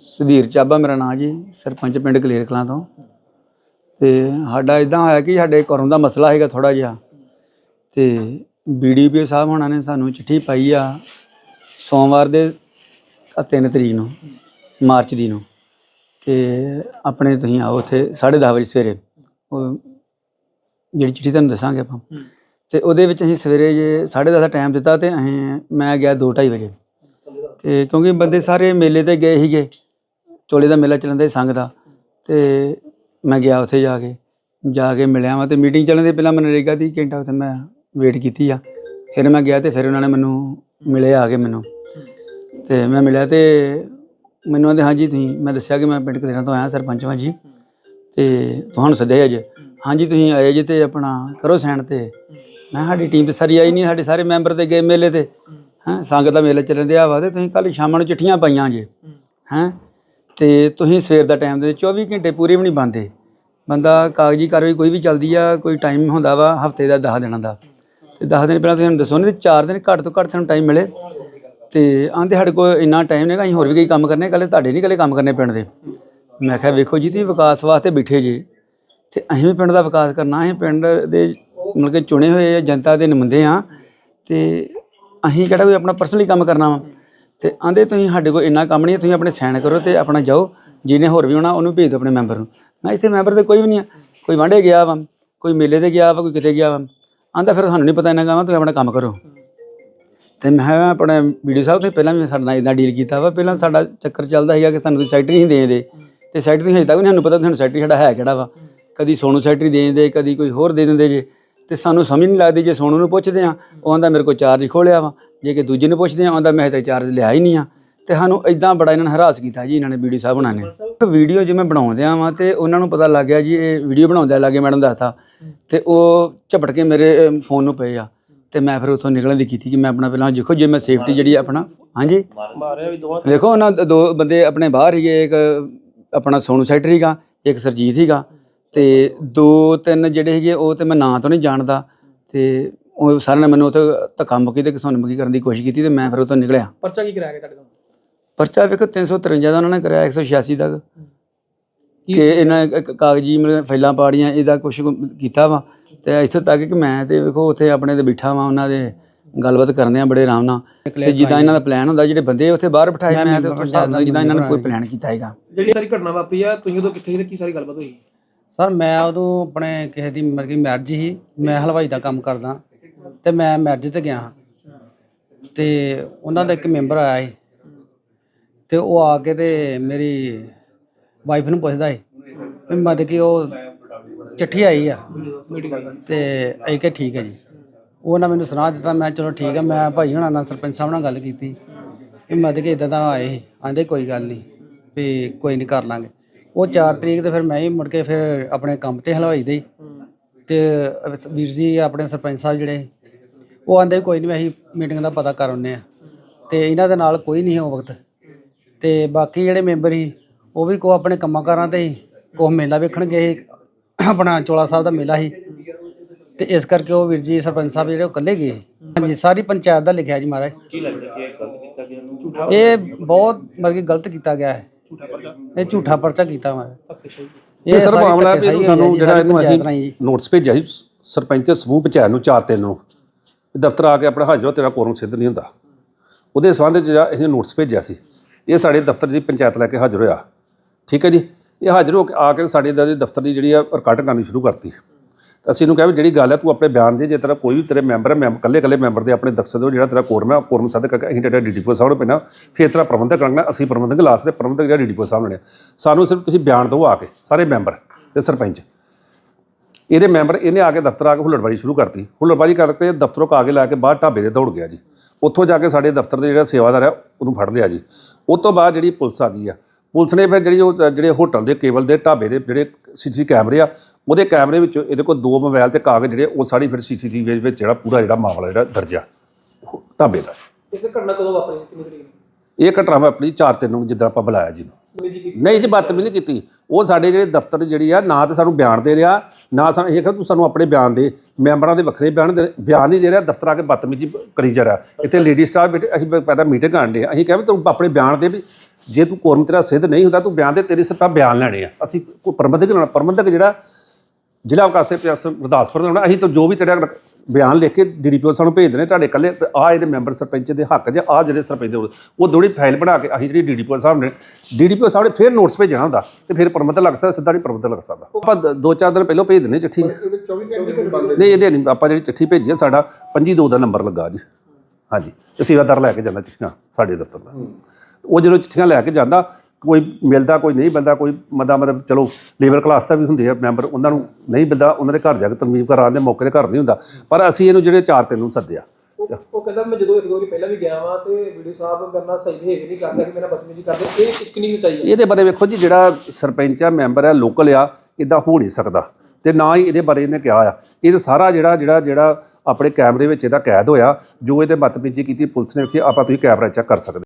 ਸੁਧੀਰ ਚਾਬਾ ਮੇਰਾ ਨਾਂ ਜੀ ਸਰਪੰਚ ਪਿੰਡ ਕਲੇਰ ਕਲਾਂ ਤੋਂ। ਤੇ ਸਾਡਾ ਇਦਾਂ ਹੋਇਆ ਕਿ ਸਾਡੇ ਘਰੋਂ ਦਾ ਮਸਲਾ ਹੈਗਾ ਥੋੜਾ ਜਿਹਾ। ਤੇ ਬੀਡੀਪੀ ਸਾਹਿਬ ਹੋਣਾ ਨੇ ਸਾਨੂੰ ਚਿੱਠੀ ਪਾਈ ਆ ਸੋਮਵਾਰ ਦੇ 3 ਤਰੀਕ ਨੂੰ ਮਾਰਚ ਦੀ ਨੂੰ ਕਿ ਆਪਣੇ ਤੁਸੀਂ ਆਓ ਉੱਥੇ 10:30 ਵਜੇ ਸਵੇਰੇ। ਉਹ ਜਿਹੜੀ ਚਿੱਠੀ ਤੁਹਾਨੂੰ ਦੱਸਾਂਗੇ ਆਪਾਂ। ਤੇ ਉਹਦੇ ਵਿੱਚ ਅਸੀਂ ਸਵੇਰੇ ਜੇ 10:30 ਦਾ ਟਾਈਮ ਦਿੱਤਾ ਤੇ ਅਸੀਂ, ਮੈਂ ਗਿਆ 2:30 ਵਜੇ। ਕਿ ਕਿਉਂਕਿ ਬੰਦੇ ਸਾਰੇ ਮੇਲੇ ਤੇ ਗਏ ਸੀਗੇ, ਚੋਲੇ ਦਾ ਮੇਲਾ ਚੱਲਣ ਦਾ ਸੀ ਸੰਗ ਦਾ, ਤੇ ਮੈਂ ਗਿਆ ਉੱਥੇ ਜਾ ਕੇ ਜਾ ਕੇ ਮਿਲਿਆ ਵਾਂ ਤੇ ਮੀਟਿੰਗ ਚੱਲਣ ਦੇ ਪਹਿਲਾਂ ਮਨਰੇਗਾ ਦੀ ਘੰਟਾ ਉੱਥੇ ਮੈਂ ਵੇਟ ਕੀਤੀ ਆ। ਫਿਰ ਮੈਂ ਗਿਆ ਤੇ ਫਿਰ ਉਹਨਾਂ ਨੇ ਮੈਨੂੰ ਮਿਲੇ ਆ ਕੇ ਮੈਨੂੰ। ਤੇ ਮੈਂ ਮਿਲਿਆ ਤੇ ਮੈਨੂੰ ਆਂਦੇ, ਹਾਂਜੀ, ਤੁਸੀਂ ਮੈਂ ਦੱਸਿਆ ਕਿ ਮੈਂ ਪਿੰਡ ਕਲੇਰਾਂ ਤੋਂ ਆਇਆ ਸਰਪੰਚ ਹਾਂ ਜੀ। ਤੇ ਤੁਹਾਨੂੰ ਸੱਦਿਆ ਅੱਜ। ਹਾਂਜੀ, ਤੁਸੀਂ ਆਏ ਜੀ ਤੇ ਆਪਣਾ ਕਰੋ ਸਾਈਨ ਤੇ। ਮੈਂ ਸਾਡੀ ਟੀਮ ਤੇ ਸਾਰੀ ਆਈ ਨਹੀਂ ਸਾਡੇ ਸਾਰੇ ਮੈਂਬਰ ਤੇ ਗਏ ਮੇਲੇ ਤੇ। ਹੈਂ। ਸੰਗਤ ਦਾ ਮੇਲਾ ਚੱਲਣ ਦਿਆ ਵਾ ਤੇ ਤੁਸੀਂ ਕੱਲ ਸ਼ਾਮਾਂ ਨੂੰ ਚਿੱਠੀਆਂ ਪਾਈਆਂ ਜੇ। ਹੈਂ। ਤੇ ਤੁਸੀਂ ਸਵੇਰ ਦਾ ਟਾਈਮ ਦੇ 24 ਘੰਟੇ ਪੂਰੇ ਵੀ ਨਹੀਂ ਬੰਦੇ ਬੰਦਾ ਕਾਗਜ਼ੀ ਕਾਰਵਾਈ ਕੋਈ ਵੀ ਚੱਲਦੀ ਆ ਕੋਈ ਟਾਈਮ ਹੁੰਦਾ ਵਾ ਹਫ਼ਤੇ ਦਾ 10 ਦਿਨਾਂ ਦਾ। ਤੇ 10 ਦਿਨ ਪਹਿਲਾਂ ਤੁਸੀਂ ਸਾਨੂੰ ਦੱਸੋ ਨਹੀਂ ਤੇ 4 ਦਿਨ ਘੱਟ ਤੋਂ ਘੱਟ ਤੁਹਾਨੂੰ ਟਾਈਮ ਮਿਲੇ। ਤੇ ਆਂਦੇ ਸਾਡੇ ਕੋਲ ਇੰਨਾ ਟਾਈਮ ਨਹੀਂਗਾ ਅਸੀਂ ਹੋਰ ਵੀ ਕਈ ਕੰਮ ਕਰਨੇ ਕੱਲੇ ਤੁਹਾਡੇ ਨਹੀਂ ਕੱਲੇ ਕੰਮ ਕਰਨੇ ਪਿੰਡ ਦੇ। ਮੈਂ ਕਿਹਾ ਵੇਖੋ ਜੀ ਤੁਸੀਂ ਵਿਕਾਸ ਵਾਸਤੇ ਬੈਠੇ ਜੀ। ਤੇ ਅਸੀਂ ਵੀ ਪਿੰਡ ਦਾ ਵਿਕਾਸ ਕਰਨਾ ਅਸੀਂ ਪਿੰਡ ਦੇ ਮਤਲਬ ਕਿ ਚੁਣੇ ਹੋਏ ਜਨਤਾ ਦੇ ਨੁਮਾਇੰਦੇ ਆ ਤੇ ਅਸੀਂ ਕਿਹੜਾ ਕੋਈ ਆਪਣਾ ਪਰਸਨਲੀ ਕੰਮ ਕਰਨਾ ਵਾ। ਤੇ ਆਂਦੇ ਤੁਸੀਂ ਸਾਡੇ ਕੋਲ ਇੰਨਾ ਕੰਮ ਨਹੀਂ ਤੁਸੀਂ ਆਪਣੇ ਸਾਈਨ ਕਰੋ ਤੇ ਆਪਣਾ ਜਾਓ, ਜਿਹਨੇ ਹੋਰ ਵੀ ਹੋਣਾ ਉਹਨੂੰ ਭੇਜ ਦਿਓ ਆਪਣੇ ਮੈਂਬਰ ਨੂੰ। ਮੈਂ ਇੱਥੇ ਮੈਂਬਰ ਤੇ ਕੋਈ ਵੀ ਨਹੀਂ ਆ, ਕੋਈ ਵਾਂਡੇ ਗਿਆ ਵਾ, ਕੋਈ ਮੇਲੇ ਤੇ ਗਿਆ ਵਾ, ਕੋਈ ਕਿਤੇ ਗਿਆ ਵਾ। ਆਂਦਾ ਫਿਰ ਸਾਨੂੰ ਨਹੀਂ ਪਤਾ ਇਹਨਾਂ ਕੰਮ, ਤੁਸੀਂ ਆਪਣਾ ਕੰਮ ਕਰੋ। ਤੇ ਮੈਂ ਕਿਹਾ ਆਪਣੇ ਵੀਡੀਓ ਸਾਹਿਬ ਤੋਂ ਪਹਿਲਾਂ ਵੀ ਸਾਡੇ ਨਾਲ ਇਦਾਂ ਡੀਲ ਕੀਤਾ ਵਾ, ਪਹਿਲਾਂ ਸਾਡਾ ਚੱਕਰ ਚੱਲਦਾ ਸੀਗਾ ਕਿ ਸਾਨੂੰ ਕੋਈ ਸੈਕਟਰੀ ਨਹੀਂ ਦੇ ਦੇ। ਤੇ ਸੈਕਟਰੀ ਹਜੇ ਤੱਕ ਵੀ ਨਹੀਂ ਸਾਨੂੰ ਪਤਾ ਤੁਹਾਨੂੰ ਸੈਕਟਰੀ ਸਾਡਾ ਹੈ ਕਿਹੜਾ ਵਾ। ਕਦੀ ਸੋਨੂ ਸੈਕਟਰੀ ਦੇ ਦਿੰਦੇ ਕਦੀ ਕੋਈ ਹੋਰ ਦੇ ਦਿੰਦੇ ਜੇ। ਤੇ ਸਾਨੂੰ ਸਮਝ ਨਹੀਂ ਲੱਗਦੀ ਜੇ ਸੋਨੂ ਨੂੰ ਪੁੱਛਦੇ ਆ ਉਹ ਆਂਦਾ ਮੇਰੇ ਕੋਲ ਚਾਰਜ ਹੀ ਖੋਲਿਆ ਵਾ। ਜੇ ਕਿ ਦੂਜੇ ਨੂੰ ਪੁੱਛਦੇ ਆ ਆਂਦਾ ਮੈਂ ਹਜੇ ਚਾਰਜ ਲਿਆ ਹੀ ਨਹੀਂ ਆ। ਤੇ ਸਾਨੂੰ ਇਦਾਂ ਬੜਾ ਇਹਨਾਂ ਨੇ ਹਰਾਸ ਕੀਤਾ ਜੀ ਇਹਨਾਂ ਨੇ ਵੀਡੀਓ ਸਾਹਿਬ ਬਣਾਣੇ ਇੱਕ ਵੀਡੀਓ ਜਿਵੇਂ ਬਣਾਉਂਦੇ ਆ ਵਾਂ ਤੇ ਉਹਨਾਂ ਨੂੰ ਪਤਾ ਲੱਗ ਗਿਆ ਜੀ ਇਹ ਵੀਡੀਓ ਬਣਾਉਂਦੇ ਲੱਗੇ ਮੈਡਮ ਦੱਸਤਾ। ਤੇ ਉਹ ਝਪਟ ਕੇ ਮੇਰੇ ਫੋਨ ਨੂੰ ਪਏ ਆ। ਤੇ ਮੈਂ ਫਿਰ ਉੱਥੋਂ ਨਿਕਲਣ ਦੀ ਕੀਤੀ ਕਿ ਮੈਂ ਆਪਣਾ ਪਹਿਲਾਂ ਦੇਖੋ ਜੇ ਮੈਂ ਸੇਫਟੀ ਜਿਹੜੀ ਆਪਣਾ ਹਾਂਜੀ? ਮਾਰਿਆ ਵੀ ਦੋਵਾਂ ਦੇਖੋ ਉਹਨਾਂ ਦ- ਬੰਦੇ ਆਪਣੇ ਬਾਹਰ ਹੀਗੇ ਇੱਕ ਆਪਣਾ ਸੋਨੂ ਸੈਕਟਰੀ ਸੀਗਾ ਇੱਕ ਸਰਜੀਤ ਸੀਗਾ। ਤੇ ਦੋ ਤਿੰਨ ਜਿਹੜੇ ਸੀਗੇ ਉਹ ਤੇ ਮੈਂ ਨਾਂ ਤੋਂ ਨਹੀਂ ਜਾਣਦਾ। ਤੇ ਉਹ ਸਾਰਿਆਂ ਨੇ ਮੈਨੂੰ ਉੱਥੇ ਧੱਕਾ ਮੁੱਕੀ ਤੇ ਕਿਸਨ ਮੁੱਕੀ ਕਰਨ ਦੀ ਕੋਸ਼ਿਸ਼ ਕੀਤੀ ਤੇ ਮੈਂ ਫਿਰ ਉੱਥੋਂ ਨਿਕਲਿਆ। ਪਰਚਾ ਕੀ ਕਰਾਇਆ ਗਿਆ ਤੁਹਾਡੇ ਤੋਂ? ਪਰਚਾ ਵੇਖੋ 353 ਦਾ ਉਹਨਾਂ ਨੇ ਕਰਿਆ 186 ਤੱਕ ਕਿ ਇਹਨਾਂ ਇੱਕ- ਕਾਗਜ਼ੀ ਮਤਲਬ ਫਾਈਲਾਂ ਪਾੜੀਆਂ ਇਹਦਾ ਕੁਝ ਕੀਤਾ ਵਾ। ਤੇ ਇੱਥੋਂ ਤੱਕ ਕਿ ਮੈਂ ਤੇ ਵੇਖੋ ਉੱਥੇ ਆਪਣੇ ਤੇ ਬਿਠਾ ਵਾਂ ਉਹਨਾਂ ਦੇ ਗੱਲਬਾਤ ਕਰਦੇ ਆ ਬੜੇ ਆਰਾਮ ਨਾਲ। ਤੇ ਜਿੱਦਾਂ ਇਹਨਾਂ ਦਾ ਪਲਾਨ ਹੁੰਦਾ ਜਿਹੜੇ ਬੰਦੇ ਉੱਥੇ ਬਾਹਰ ਬਿਠਾਏ ਮੈਂ ਤੇ ਉੱਥੋਂ ਜਾਂਦਾ ਜਿੱਦਾਂ ਇਹਨਾਂ ਨੇ ਕੋਈ ਪਲਾਨ ਕੀਤਾ ਹੈਗਾ। ਜਿਹੜੀ ਸਾਰੀ ਘਟਨਾ ਵਾਪਰੀ ਆ ਤੁਸੀਂ ਉਦੋਂ ਕਿੱਥੇ ਸੀ ਤੇ ਕੀ ਸਾਰੀ ਗੱਲਬਾਤ ਹੋਈ? ਸਰ ਮੈਂ ਉਦੋਂ ਆਪਣੇ ਕਿਸੇ ਦੀ ਮਤਲਬ ਕਿ ਮੈਰਿਜ ਸੀ, ਮੈਂ ਹਲਵਾਈ ਦਾ ਕੰਮ ਕਰਦਾ ਤੇ ਮੈਂ ਮੈਰਿਜ ਤੇ ਗਿਆ ਹਾਂ। ਤੇ ਉਹਨਾਂ ਦਾ ਇੱਕ ਮੈਂਬਰ ਆਇਆ ਸੀ ਤੇ ਉਹ ਆ ਕੇ ਤੇ ਮੇਰੀ ਵਾਈਫ ਨੂੰ ਪੁੱਛਦਾ ਸੀ ਵੀ ਮਤਲਬ ਕਿ ਉਹ ਚਿੱਠੀ ਆਈ ਆ ਤੇ ਅਸੀਂ ਕਿ ਠੀਕ ਹੈ ਜੀ। ਉਹਨਾਂ ਮੈਨੂੰ ਸੁਣਾ ਦਿੱਤਾ, ਮੈਂ ਚਲੋ ਠੀਕ ਹੈ ਮੈਂ ਭਾਈ ਹੁਣਾਂ ਨਾਲ ਸਰਪੰਚ ਸਾਹਿਬ ਨਾਲ ਗੱਲ ਕੀਤੀ ਵੀ ਮਤਲਬ ਕਿ ਇਦਾਂ ਦਾ ਆਏ ਸੀ ਆਂਦੇ ਕੋਈ ਗੱਲ ਨਹੀਂ ਵੀ ਕੋਈ ਨਹੀਂ ਕਰ ਲਾਂਗੇ। ਉਹ 4 ਤਰੀਕ ਤੇ ਫਿਰ ਮੈਂ ਹੀ ਮੁੜ ਕੇ ਫਿਰ ਆਪਣੇ ਕੰਮ ਤੇ ਹਲਵਾਈ ਦੇ। ਤੇ ਵੀਰ ਜੀ ਆਪਣੇ ਸਰਪੰਚ ਸਾਹਿਬ ਜਿਹੜੇ ਉਹ ਆਂਦੇ ਕੋਈ ਨਹੀਂ ਅਸੀਂ ਮੀਟਿੰਗ ਦਾ ਪਤਾ ਕਰ ਆਉਂਦੇ ਆ ਤੇ ਇਹਨਾਂ ਦੇ ਨਾਲ ਕੋਈ ਨਹੀਂ ਉਹ ਵਕਤ। ਤੇ ਬਾਕੀ ਜਿਹੜੇ ਮੈਂਬਰ ਸੀ ਉਹ ਵੀ ਕੋ ਆਪਣੇ ਕੰਮਾਂ ਕਾਰਾਂ ਤੇ ਕੋ ਮੇਲਾ ਵੇਖਣ ਗਏ। ਆਪਣਾ ਚੋਲਾ ਸਾਹਿਬ ਦਾ ਮੇਲਾ ਸੀ। ਤੇ ਇਸ ਕਰਕੇ ਉਹ ਵੀਰ ਜੀ ਸਰਪੰਚ ਸਾਹਿਬ ਜਿਹੜੇ ਉਹ ਇਕੱਲੇ ਗਏ। ਹਾਂਜੀ ਸਾਰੀ ਪੰਚਾਇਤ ਦਾ ਲਿਖਿਆ ਜੀ ਮਹਾਰਾਜ। ਕੀ ਲੱਗਦਾ ਕਿ ਇਹ ਗਲਤ ਕੀਤਾ ਗਿਆ ਇਹ ਬਹੁਤ ਮਤਲਬ ਕਿ ਗਲਤ ਕੀਤਾ ਗਿਆ ਹੈ। ਇਹ ਝੂਠਾ ਪਰਚਾ ਕੀਤਾ ਮਹਾਰਾਜ ਇਹ ਸਰ ਮਾਮਲਾ ਵੀ ਇਹਨੂੰ ਸਾਨੂੰ ਜਿਹੜਾ ਇਹਨੂੰ। ਅਸੀਂ ਨੋਟਿਸ ਭੇਜਿਆ ਸੀ ਸਰਪੰਚ ਤੇ ਸਮੂਹ ਪੰਚਾਇਤ ਨੂੰ 4 3 ਨੂੰ। ਦਫ਼ਤਰ ਆ ਕੇ ਆਪਣਾ ਹਾਜ਼ਰ ਹੋ ਤੇਰਾ ਕੋਰਮ ਸਿੱਧ ਨਹੀਂ ਹੁੰਦਾ। ਉਹਦੇ ਸੰਬੰਧ ਵਿੱਚ ਜਿਹੜਾ ਅਸੀਂ ਨੋਟਿਸ ਭੇਜਿਆ ਸੀ ਇਹ ਸਾਡੇ ਦਫ਼ਤਰ ਦੀ ਪੰਚਾਇਤ ਲੈ ਕੇ ਹਾਜ਼ਰ ਹੋਇਆ। ਠੀਕ ਹੈ ਜੀ? ਇਹ ਹਾਜ਼ਰ ਹੋ ਕੇ ਆ ਕੇ ਸਾਡੇ ਦਫ਼ਤਰ ਦੀ ਜਿਹੜੀ ਆ ਰਿਕਾਰਡ ਕਰਨੀ ਸ਼ੁਰੂ ਕਰਤੀ। ਅਸੀਂ ਇਹਨੂੰ ਕਿਹਾ ਵੀ ਜਿਹੜੀ ਗੱਲ ਹੈ ਤੂੰ ਆਪਣੇ ਬਿਆਨ ਦੇ, ਜੇ ਤੇਰਾ ਕੋਈ ਵੀ ਤੇਰੇ ਮੈਂਬਰ ਹੈ ਮੈਂਬਰ ਇਕੱਲੇ ਇਕੱਲੇ ਮੈਂਬਰ ਦੇ ਆਪਣੇ ਦਕਸ਼ਤ ਹੋ ਜਿਹੜਾ ਤੇਰਾ ਕੋਰਮ ਹੈ ਕੋਰਮ ਸੱਦ ਕਰਕੇ ਅਸੀਂ ਤੇਰਾ ਡੀਡੀਪੋ ਸਾਹਿਬ ਨੂੰ ਪੈਣਾ, ਫਿਰ ਤੇਰਾ ਪ੍ਰਬੰਧਕ ਕਰਨਾ ਅਸੀਂ ਪ੍ਰਬੰਧਕ ਲਾਸ ਦੇ ਪ੍ਰਬੰਧਕ ਜਿਹੜਾ ਡੀਡੀਪੋ ਸਾਹਿਬ ਨੇ ਸਾਨੂੰ ਸਿਰਫ ਤੁਸੀਂ ਬਿਆਨ ਦਿਓ ਆ ਕੇ, ਸਾਰੇ ਮੈਂਬਰ ਤੇ ਸਰਪੰਚ। ਇਹਦੇ ਮੈਂਬਰ, ਇਹਨੇ ਆ ਕੇ ਦਫ਼ਤਰ ਆ ਕੇ ਹੁੱਲੜਬਾਜੀ ਸ਼ੁਰੂ ਕਰਤੀ। ਹੁੱਲੜਬਾਜੀ ਕਰਕੇ ਦਫ਼ਤਰੋਂ ਆ ਕੇ ਲਾ ਕੇ ਬਾਹਰ ਢਾਬੇ ਦੇ ਦੌੜ ਗਿਆ ਜੀ। ਉੱਥੋਂ ਜਾ ਕੇ ਸਾਡੇ ਦਫ਼ਤਰ ਦੇ ਜਿਹੜਾ ਸੇਵਾਦਾਰ ਆ ਉਹਨੂੰ ਫੜ ਲਿਆ ਜੀ। ਉਸ ਤੋਂ ਬਾਅਦ ਜਿਹੜੀ ਪੁਲਿਸ ਆ ਗਈ ਆ। ਪੁਲਿਸ ਨੇ ਫਿਰ ਜਿਹੜੀ ਉਹ, ਜਿਹੜੇ ਹੋਟਲ ਦੇ, ਕੇਬਲ ਦੇ, ਢਾਬੇ ਦੇ ਜਿਹੜੇ ਸੀਸੀ ਕੈਮਰੇ ਆ ਉਹਦੇ ਕੈਮਰੇ ਵਿੱਚੋਂ ਇਹਦੇ ਕੋਲ ਦੋ ਮੋਬਾਈਲ ਤੇ ਕਾਗਜ਼ ਜਿਹੜੇ ਉਹ ਸਾਰੀ ਫਿਰ ਸੀਸੀਟੀਵੀ ਵਿੱਚ ਜਿਹੜਾ ਪੂਰਾ ਜਿਹੜਾ ਮਾਮਲਾ ਜਿਹੜਾ ਦਰਜ ਉਹ ਢਾਬੇ ਦਾ। ਇਸ ਘਟਨਾ ਕਦੋਂ ਵਾਪਰੀ? ਕਿੰਨੀ ਤਰੀਕ ਇਹ ਘਟਨਾ ਮੈਂ ਆਪਣੀ 4 ਤਿੰਨ ਨੂੰ ਜਿੱਦਾਂ ਆਪਾਂ ਬੁਲਾਇਆ ਜੀ ਨੂੰ। ਨਹੀਂ ਜੀ ਬਦਤਮੀਜ਼ੀ ਕੀਤੀ। ਉਹ ਸਾਡੇ ਜਿਹੜੇ ਦਫ਼ਤਰ ਜਿਹੜੀ ਆ ਨਾ ਤਾਂ ਸਾਨੂੰ ਬਿਆਨ ਦੇ ਰਿਹਾ ਨਾ ਸਾਨੂੰ ਇਹ ਕਿ ਤੂੰ ਸਾਨੂੰ ਆਪਣੇ ਬਿਆਨ ਦੇ ਮੈਂਬਰਾਂ ਦੇ ਵੱਖਰੇ ਬਿਆਨ ਦੇ ਬਿਆਨ ਨਹੀਂ ਦੇ ਰਿਹਾ ਦਫ਼ਤਰ ਆ ਕੇ ਬਦਤਮੀਜ਼ੀ ਕਰੀ ਜਾ ਰਿਹਾ। ਇੱਥੇ ਲੇਡੀ ਸਟਾਫ ਬੈਠੇ ਅਸੀਂ ਪਹਿਲਾਂ ਮੀਟਿੰਗ ਕਰਨ ਦੇ ਅਸੀਂ ਕਿਹਾ ਵੀ ਤੂੰ ਆਪਣੇ ਬਿਆਨ ਦੇ ਵੀ ਜੇ ਤੂੰ ਕੋਰਮ ਤੇਰਾ ਸਿੱਧ ਨਹੀਂ ਹੁੰਦਾ ਤੂੰ ਬਿਆਨ ਦੇ ਤੇਰੇ ਸਿਰ ਆਪਾਂ ਬਿਆਨ ਲੈਣੇ ਆ। ਅਸੀਂ ਕੋਈ ਪ੍ਰਬੰਧਕ ਨਾਲ ਪ੍ਰਬੰਧਕ ਜਿਹੜਾ ਜ਼ਿਲ੍ਹਾ ਵਿਕਾਸ ਤੇ ਪ੍ਰਸ਼ਾਸਨ ਗੁਰਦਾਸਪੁਰ ਦਾ ਹੋਣਾ ਅਸੀਂ ਤਾਂ ਜੋ ਵੀ ਤੇਰਾ ਬਿਆਨ ਲਿਖ ਕੇ ਡੀਡੀਪੀਓ ਸਾਨੂੰ ਭੇਜ ਦੇਣੇ ਤੁਹਾਡੇ ਇਕੱਲੇ ਆ ਇਹਦੇ ਮੈਂਬਰ ਸਰਪੰਚ ਦੇ ਹੱਕ 'ਚ ਆ ਜਿਹੜੇ ਸਰਪੰਚ ਦੇ ਉਹ ਦੋੜੀ ਫਾਈਲ ਬਣਾ ਕੇ ਅਸੀਂ ਜਿਹੜੀ ਡੀਡੀਪੀਓ ਸਾਹਿਬ ਨੇ ਡੀਡੀਪੀਓ ਸਾਹਿਬ ਨੇ ਫਿਰ ਨੋਟਿਸ ਭੇਜਣਾ ਹੁੰਦਾ ਤੇ ਫਿਰ ਪ੍ਰਬੰਧਕ ਲੱਗ ਸਕਦਾ ਸਿੱਧਾ ਨਹੀਂ ਪ੍ਰਬੰਧਕ ਲੱਗ ਸਕਦਾ। ਆਪਾਂ ਦ- ਚਾਰ ਦਿਨ ਪਹਿਲਾਂ ਭੇਜ ਦਿੰਦੇ ਚਿੱਠੀ। ਨਹੀਂ ਇਹਦੇ ਨਹੀਂ ਆਪਾਂ ਜਿਹੜੀ ਚਿੱਠੀ ਭੇਜੀ ਹੈ ਸਾਡਾ 25 ਦੋ ਦਾ ਨੰਬਰ ਲੱਗਾ ਜੀ। ਹਾਂਜੀ ਤੇ ਸੇਵਾਦਾਰ ਲੈ ਕੇ ਜਾਂਦਾ ਚਿੱਠੀਆਂ ਸਾਡੇ ਦਫ਼ਤਰ ਦਾ। ਉਹ ਜਦੋਂ ਚਿੱਠੀਆਂ ਲੈ ਕੇ ਜਾਂਦਾ ਕੋਈ ਮਿਲਦਾ ਕੋਈ ਨਹੀਂ ਮਿਲਦਾ ਕੋਈ ਮਦਾ ਮਤਲਬ ਚਲੋ ਲੇਬਰ ਕਲਾਸ ਦਾ ਵੀ ਹੁੰਦੇ ਆ ਮੈਂਬਰ ਉਹਨਾਂ ਨੂੰ ਨਹੀਂ ਮਿਲਦਾ ਉਹਨਾਂ ਦੇ ਘਰ ਜਾ ਕੇ ਤਰਮੀਮ ਕਰਾਉਣ ਦੇ ਮੌਕੇ ਤੇ ਘਰ ਨਹੀਂ ਹੁੰਦਾ। ਪਰ ਅਸੀਂ ਇਹਨੂੰ ਜਿਹੜੇ ਚਾਰ ਤਿੰਨ ਨੂੰ ਸੱਦਿਆ। ਉਹ ਉਹ ਕਹਿੰਦਾ ਮੈਂ ਜਦੋਂ ਇੱਕ ਦੋ ਵਾਰੀ ਪਹਿਲਾਂ ਵੀ ਗਿਆ ਵਾਂ ਤੇ ਵੀਡੀਓ ਸਾਹਿਬ ਮੇਰੇ ਨਾਲ ਸਹੀ ਬਿਹੇਵ ਨਹੀਂ ਕਰਦਾ ਕਿ ਮੇਰਾ ਬਦਤਮੀਜ਼ੀ ਕਰਦੇ ਇਹ ਕਿੰਨੀ ਸੱਚਾਈ ਹੈ? ਇਹਦੇ ਬਾਰੇ ਵੇਖੋ ਜੀ ਜਿਹੜਾ ਸਰਪੰਚ ਆ ਮੈਂਬਰ ਆ ਲੋਕਲ ਆ ਇਦਾਂ ਹੋ ਨਹੀਂ ਸਕਦਾ। ਤੇ ਨਾ ਹੀ ਇਹਦੇ ਬਾਰੇ ਇਹਨੇ ਕਿਹਾ ਆ। ਇਹ ਤਾਂ ਸਾਰਾ ਜਿਹੜਾ ਜਿਹੜਾ ਜਿਹੜਾ ਆਪਣੇ ਕੈਮਰੇ ਵਿੱਚ ਇਹਦਾ ਕੈਦ ਹੋਇਆ ਜੋ ਇਹਦੇ ਬਦਤਮੀਜ਼ੀ ਕੀਤੀ ਪੁਲਿਸ ਨੇ ਵੇਖੀ ਆਪਾਂ ਤੁਸੀਂ ਕੈਮਰਾ ਚੈੱਕ ਕਰ ਸਕਦੇ